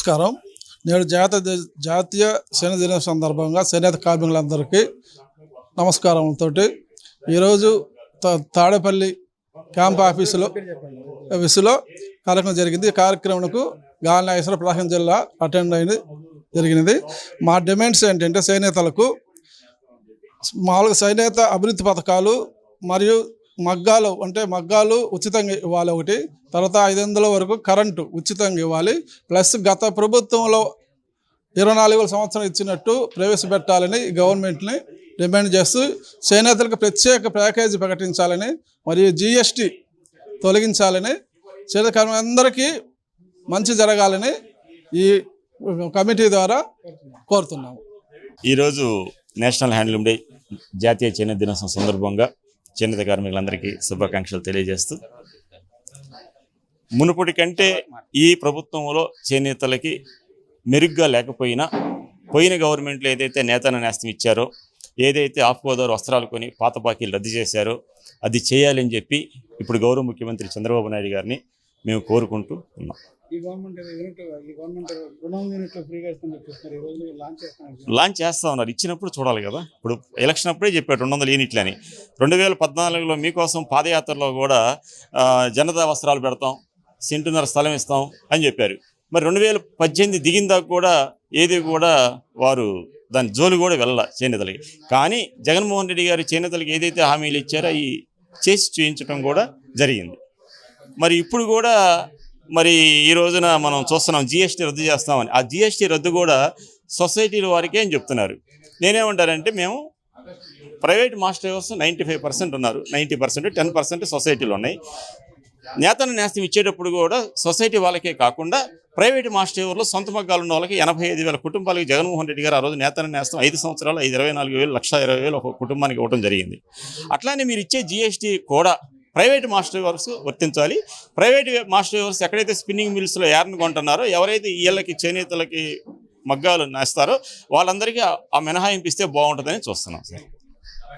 నమస్కారం. నేడు జాతీయ జాతీయ సేన దిన సందర్భంగా చేనేత కార్మికులందరికీ నమస్కారంతో ఈరోజు తా- తాడేపల్లి క్యాంప్ ఆఫీసులో ఆఫీసులో కార్యక్రమం జరిగింది. కార్యక్రమంకు గాలి నాగేశ్వర ప్రకాశం జిల్లా అటెండ్ అయింది జరిగినది. మా డిమాండ్స్ ఏంటంటే చేనేతలకు మామూలుగా చేనేత అభివృద్ధి పథకాలు మరియు మగ్గాలు అంటే మగ్గాలు ఉచితంగా ఇవ్వాలి ఒకటి తర్వాత ఐదు వందల వరకు కరెంటు ఉచితంగా ఇవ్వాలి. ప్లస్ గత ప్రభుత్వంలో ఇరవై నాలుగు సంవత్సరం ఇచ్చినట్టు ప్రవేశపెట్టాలని గవర్నమెంట్ని డిమాండ్ చేస్తూ చేనేతలకు ప్రత్యేక ప్యాకేజీ ప్రకటించాలని మరియు జిఎస్టి తొలగించాలని చేనేత అందరికీ మంచి జరగాలని ఈ కమిటీ ద్వారా కోరుతున్నాము. ఈరోజు నేషనల్ హ్యాండ్లూమ్ డే జాతీయ చేనేత దినోత్సవం సందర్భంగా చేనేత కార్మికులందరికీ శుభాకాంక్షలు తెలియజేస్తూ మునుపటి కంటే ఈ ప్రభుత్వంలో చేనేతలకి మెరుగ్గా లేకపోయినా పోయిన గవర్నమెంట్లో ఏదైతే నేతన నేస్తం ఇచ్చారో ఏదైతే ఆఫ్ గోదావరి వస్త్రాలు కొని పాత బాకీలు రద్దు చేశారో అది చేయాలని చెప్పి ఇప్పుడు గౌరవ ముఖ్యమంత్రి చంద్రబాబు నాయుడు గారిని మేము కోరుకుంటూ ఉన్నాం. ఈ గవర్నమెంట్ లాంచ్ చేస్తా ఉన్నారు. ఇచ్చినప్పుడు చూడాలి కదా. ఇప్పుడు ఎలక్షన్ అప్పుడే చెప్పాడు రెండు వందల యూనిట్లు అని. రెండు వేల పద్నాలుగులో మీకోసం పాదయాత్రలో కూడా జనతా వస్త్రాలు పెడతాం సెంటున్నర స్థలం ఇస్తాం అని చెప్పారు. మరి రెండు వేల పద్దెనిమిది దిగిన దాకా కూడా ఏది కూడా వారు దాని జోలు కూడా వెళ్ళాల చేనేతలకి. కానీ జగన్మోహన్ రెడ్డి గారు చేనేతలకి ఏదైతే హామీలు ఇచ్చారో అవి చేసి చూపించడం కూడా జరిగింది. మరి ఇప్పుడు కూడా మరి ఈ రోజున మనం చూస్తున్నాం జిఎస్టీ రద్దు చేస్తామని. ఆ జిఎస్టీ రద్దు కూడా సొసైటీల వారికే అని చెప్తున్నారు. నేనేమంటారంటే మేము private masters ninety five percent ఉన్నారు. నైంటీ పర్సెంట్ టెన్ పర్సెంట్ సొసైటీలు ఉన్నాయి. నేతను నేస్తం ఇచ్చేటప్పుడు కూడా సొసైటీ వాళ్ళకే కాకుండా ప్రైవేట్ మాస్టర్లో సొంత మగ్గాలు ఉన్న వాళ్ళకి ఎనభై ఐదు వేల కుటుంబాలకి జగన్మోహన్ రెడ్డి గారు ఆ రోజు నేతను నేస్తం ఐదు సంవత్సరాలు ఐదు ఇరవై నాలుగు వేలు లక్ష ఇరవై వేలు ఒక కుటుంబానికి ఇవ్వడం జరిగింది. అట్లానే మీరు ఇచ్చే జిఎస్టీ కూడా ప్రైవేట్ మాస్టర్ వర్క్స్ వర్తించాలి. ప్రైవేట్ మాస్టర్ వర్క్స్ ఎక్కడైతే స్పిన్నింగ్ మిల్స్లో యార్న్ కొంటున్నారో ఎవరైతే వీళ్ళకి చేనేతలకి మగ్గాలు నేస్తారో వాళ్ళందరికీ ఆ- ఆ మినహాయింపు ఇస్తే బాగుంటుందని చూస్తున్నాం. సార్